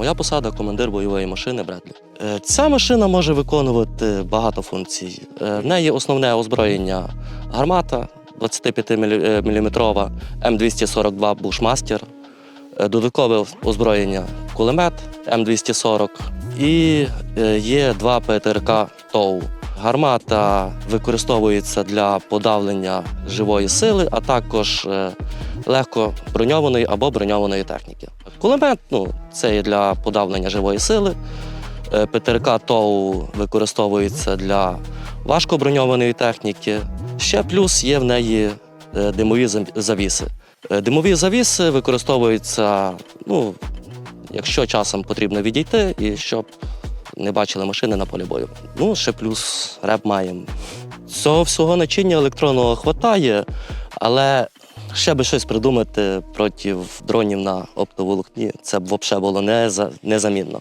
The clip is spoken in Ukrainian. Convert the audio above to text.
Моя посада командир бойової машини Бредлі. Е, Ця машина може виконувати багато функцій. Е, В неї основне озброєння гармата 25-мм М242 Бушмастер, Е, додаткове озброєння кулемет М240 і е, є два ПТРК ТОУ. Гармата використовується для подавлення живої сили, а також е, легко броньованої або броньованої техніки. Кулемет ну, це є для подавлення живої сили. Е, ПТРК ТОУ використовується для важкоброньованої техніки. Ще плюс є в неї е, димові завіси. Димові завіси використовуються, ну, якщо часом потрібно відійти, і щоб не бачили машини на полі бою. Ну, ще плюс реп маємо. Цього всього начиння електронного хватає, але ще би щось придумати проти дронів на оптоволокні. Це б взагалі було неза- незамінно.